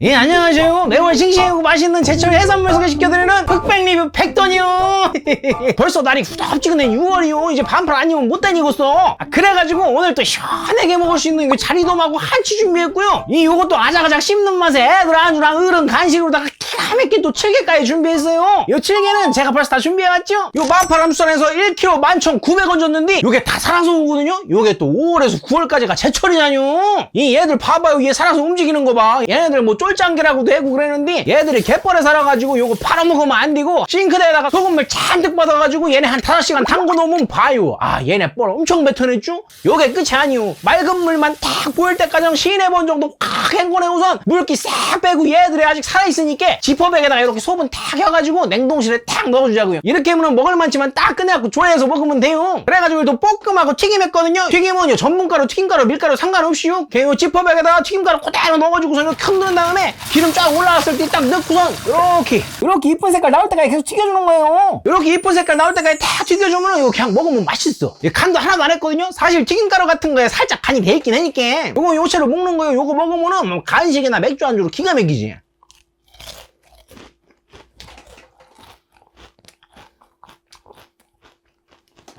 예 안녕하세요. 매월 싱싱하고 맛있는 제철 해산물 소개시켜드리는 흑백 리뷰 백돈이요. 벌써 날이 후덥지근해 6월이요. 이제 반팔 아니면 못 다니겠어. 아, 그래가지고 오늘 또 시원하게 먹을 수 있는 이 자리돔하고 한치 준비했고요. 이 요것도 아작아작 씹는 맛에 애들 안주랑 어른 간식으로다가 또 7개까지 준비했어요. 요 7개는 제가 벌써 다 준비해왔죠? 요 만파람수산에서 1kg 11,900원 줬는데 요게 다 살아서 오거든요? 요게 또 5월에서 9월까지가 제철이냐뇨? 이 얘들 봐봐요. 얘 살아서 움직이는 거봐. 얘네들 뭐 쫄짱개라고도 하고 그랬는데 얘들이 갯벌에 살아가지고 요거 팔아먹으면 안 되고 싱크대에다가 소금물 잔뜩 받아가지고 얘네 한 5시간 담궈 놓으면 봐요. 아 얘네 뻘 엄청 뱉어냈죠? 요게 끝이 아니오. 맑은 물만 딱 보일 때까지 번 정도 확 헹궈내 우선 물기 싹 빼고 얘들이 아직 살아있으니까 지퍼백에다가 이렇게 소분 탁 혀가지고 냉동실에 탁 넣어주자고요. 이렇게 하면 먹을 만치만 딱 꺼내갖고 조리해서 먹으면 돼요. 그래가지고 또 볶음하고 튀김했거든요. 튀김은요 전분가루 튀김가루 밀가루 상관없이요. 걔요 지퍼백에다가 튀김가루 그대로 넣어가지고서 이렇게 흔든 다음에 기름 쫙 올라왔을 때 딱 넣고선 이렇게 이렇게 이쁜 색깔 나올 때까지 계속 튀겨주는 거예요. 이렇게 이쁜 색깔 나올 때까지 딱 튀겨주면 이거 그냥 먹으면 맛있어. 이 간도 하나도 안 했거든요. 사실 튀김가루 같은 거에 살짝 간이 돼 있긴 하니까. 요거 요체로 먹는 거예요. 요거 먹으면은 뭐 간식이나 맥주 안주로 기가 막히지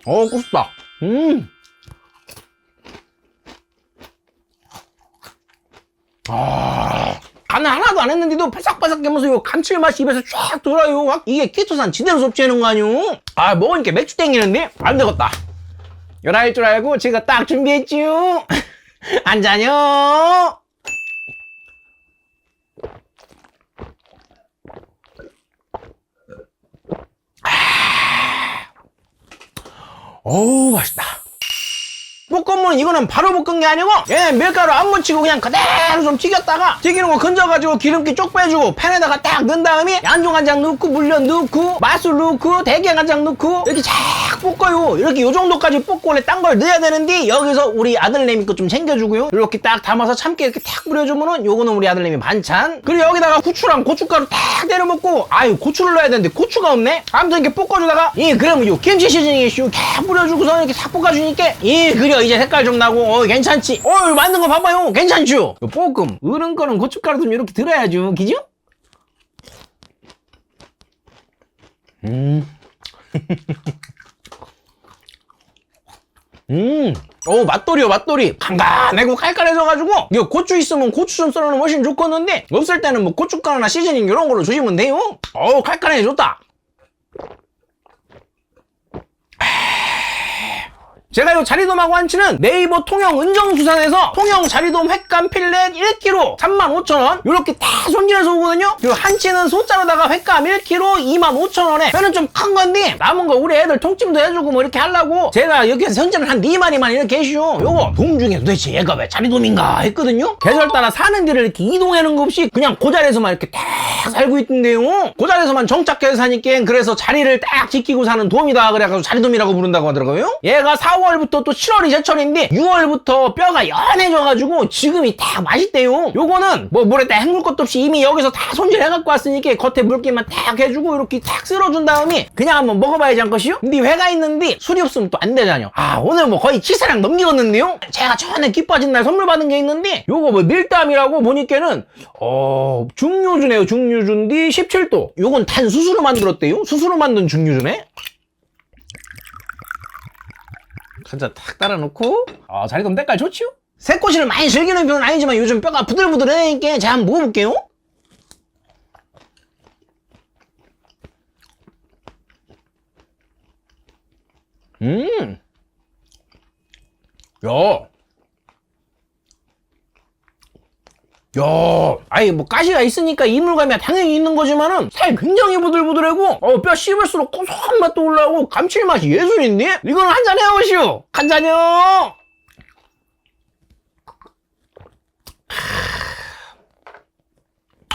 어, 굽다. 음. 아, 간을 하나도 안 했는데도 바삭바삭 하면서 요 감칠맛이 입에서 쫙 돌아요. 확 이게 키토산 지대로 섭취하는 거 아니오? 아, 먹으니까 맥주 땡기는데? 안 되겠다. 열할 줄 알고 제가 딱 준비했지요. 한 잔요. 어우, 맛있다. 볶음은 이거는 바로 볶은 게 아니고 얘 밀가루 안 묻히고 그냥 그대로 좀 튀겼다가 튀기는 거 건져가지고 기름기 쪽 빼주고 팬에다가 딱 넣은 다음에 양조간장 넣고 물엿 넣고 맛술 넣고 대게간장 넣고 이렇게 쫙 볶아요. 이렇게 요 정도까지 볶고 원래 딴 걸 넣어야 되는데 여기서 우리 아들내미 거 좀 챙겨주고요. 이렇게 딱 담아서 참깨 이렇게 탁 뿌려주면은 요거는 우리 아들내미 반찬. 그리고 여기다가 후추랑 고춧가루 딱 때려 먹고 아유 고추를 넣어야 되는데 고추가 없네? 아무튼 이렇게 볶아주다가 예 그러면 요 김치 시즈닝에 슉탁 뿌려주고서 이렇게 탁 볶아주니까 예 그려 이제 색깔 좀 나고 어 괜찮지? 어 만든 거 봐봐요. 괜찮죠? 요 볶음 어른 거는 고춧가루 좀 이렇게 들어야죠. 기죠? 음 음, 오, 맛돌이요, 맛돌이. 간간하고 칼칼해져가지고, 이거 고추 있으면 고추 좀 썰어놓으면 훨씬 좋겠는데, 없을 때는 뭐 고춧가루나 시즈닝 이런 걸로 주시면 돼요. 어우, 칼칼해, 좋다. 제가 이 자리돔하고 한치는 네이버 통영 은정수산에서 통영 자리돔 횟감 필렛 1kg 35,000원. 이렇게 다 손질해서 오거든요. 그리고 한치는 소자로다가 횟감 1kg 25,000원에. 회는 좀 큰 건데 남은 거 우리 애들 통찜도 해주고 뭐 이렇게 하려고 제가 여기서 선전을 한 4마리만 이렇게 해주요 요거 돔 중에 도대체 얘가 왜 자리돔인가 했거든요. 계절 따라 사는 데를 이렇게 이동하는 거 없이 그냥 그 자리에서만 이렇게 딱 살고 있던데요. 그 자리에서만 정착해서 사니까 그래서 자리를 딱 지키고 사는 돔이다 그래가지고 자리돔이라고 부른다고 하더라고요. 얘가 4월 부터 또 7월이 제철인데 6월부터 뼈가 연해져가지고 지금이 딱 맛있대요. 요거는 뭐 물에 딱 헹굴 것도 없이 이미 여기서 다 손질해갖고 왔으니까 겉에 물기만 딱 해주고 이렇게 딱 쓸어준 다음에 그냥 한번 먹어봐야지 않것이요? 근데 회가 있는데 술이 없으면 또 안 되잖아요. 아 오늘 뭐 거의 치사량 넘기겠는데요? 제가 전에 기빠진 날 선물 받은 게 있는데 요거 뭐 밀담이라고 보니까는 어 중류주네요 중류주인데 17도. 요건 단 수수로 만들었대요. 수수로 만든 중류주네 한잔 탁 따라놓고. 아 자리돔 때깔 좋지요? 새꼬시를 많이 즐기는 편은 아니지만 요즘 뼈가 부들부들하니까 제가 한번 먹어볼게요? 음. 야. 야, 아니 뭐 가시가 있으니까 이물감이 당연히 있는 거지만은 살 굉장히 부들부들하고 어, 뼈 씹을수록 고소한 맛도 올라오고 감칠맛이 예술인데? 이거는 한잔 해보시오. 한 잔요.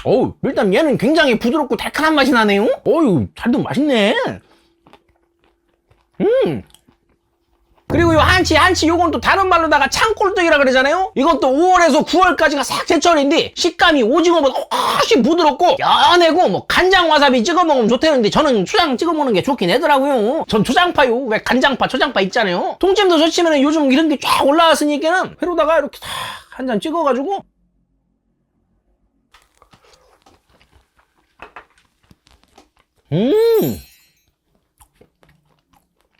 어우 일단 얘는 굉장히 부드럽고 달큰한 맛이 나네요. 어유 잘도 맛있네. 음 그리고 이 한치 한치 요건 또 다른 말로다가 창골등이라 그러잖아요? 이건 또 5월에서 9월까지가 싹 제철인데 식감이 오징어보다 훨씬 부드럽고 연해고 뭐 간장 와사비 찍어 먹으면 좋대는데 저는 초장 찍어 먹는 게 좋긴 하더라고요. 전 초장파요. 왜 간장파 초장파 있잖아요. 통찜도 좋지만 요즘 이런 게 쫙 올라왔으니까는 회로다가 이렇게 한 잔 찍어가지고. 음!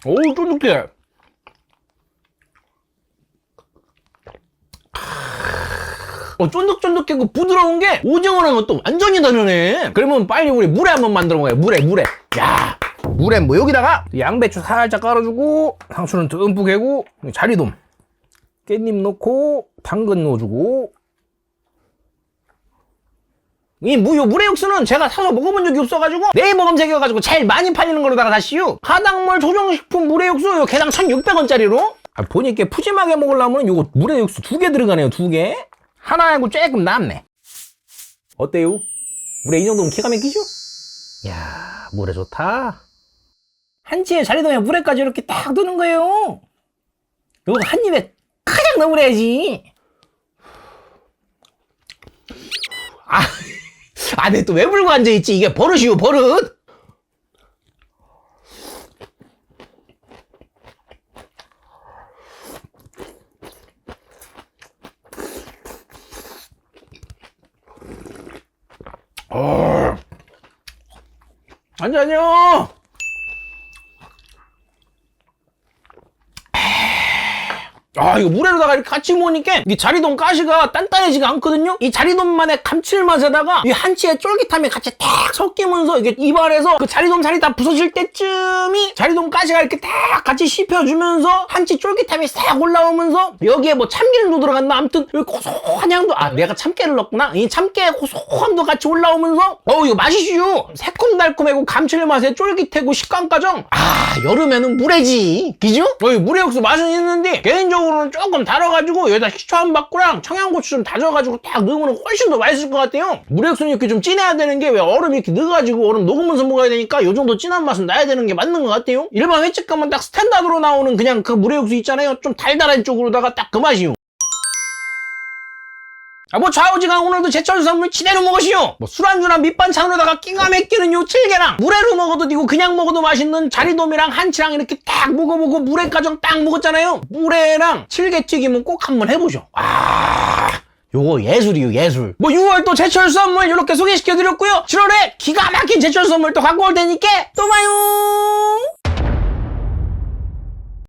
어우, 쫀득해. 어, 쫀득쫀득하고 부드러운 게 오징어랑은 또 완전히 다르네. 그러면 빨리 우리 물에 한번 만들어 먹어요. 물에, 물에. 야, 물에 뭐 여기다가? 양배추 살짝 깔아주고 상추는 듬뿍 해고 자리돔. 깻잎 넣고 당근 넣어주고. 이 무요 물의 육수는 제가 사서 먹어본 적이 없어가지고 네이버 검색해가지고 제일 많이 팔리는 거로다가 다시요. 하당물 조정식품 물의 육수 요 개당 1600원짜리로. 아, 보니까 푸짐하게 먹으려면 요거 물의 육수 두 개 들어가네요 두개 하나하고 조금 남네 어때요? 물에 이 정도면 기가 막히죠? 야 물에 좋다 한치에 자리돔에 물에까지 이렇게 딱 드는 거예요 요거 한 입에 가장 넣으래야지 아, 아, 내 또왜 불고 앉아있지? 이게 버릇이요, 버릇. 앉아요. 아 이거 물에다가 이렇게 같이 먹으니까 이 자리돔 가시가 단단해지가 않거든요? 이 자리돔만의 감칠맛에다가 이 한치의 쫄깃함이 같이 탁 섞이면서 이게 입안에서 그 자리돔 살이 다 부서질 때쯤이 자리돔 가시가 이렇게 딱 같이 씹혀주면서 한치 쫄깃함이 싹 올라오면서 여기에 뭐 참기름도 들어갔나 아무튼 여기 고소한 향도 아 내가 참깨를 넣었구나. 이 참깨의 고소함도 같이 올라오면서 어우 이거 맛이슈. 새콤달콤하고 감칠맛에 쫄깃하고 식감까정. 아 여름에는 물회지. 그죠? 어이 물회 육수 맛은 있는데 개인적으로 는 조금 달아가지고 여기다 식초 한 바꾸랑 청양고추 좀 다져가지고 딱 넣으면 훨씬 더 맛있을 것 같아요. 육수는 이렇게 좀 진해야 되는 게 왜 얼음 이렇게 넣어가지고 얼음 녹으면서 먹어야 되니까 요 정도 진한 맛은 나야 되는 게 맞는 것 같아요. 일반 횟집 가면 딱 스탠다드로 나오는 그냥 그 물회 육수 있잖아요. 좀 달달한 쪽으로다가 딱 그 맛이요 아, 뭐 좌우지간 오늘도 제철 선물 치대로 먹으시오. 뭐 술안주나 밑반찬으로다가 끼가 막히는 요 칠개랑 물회로 먹어도 되고 그냥 먹어도 맛있는 자리돔이랑 한치랑 이렇게 딱 먹어보고 물회가정 딱 먹었잖아요. 물회랑 칠개튀김은 꼭 한번 해보죠. 아. 요거 예술이요 예술 뭐 6월 또 제철 선물 이렇게 소개시켜드렸고요 7월에 기가 막힌 제철 선물 또 갖고 올 테니까 또 봐요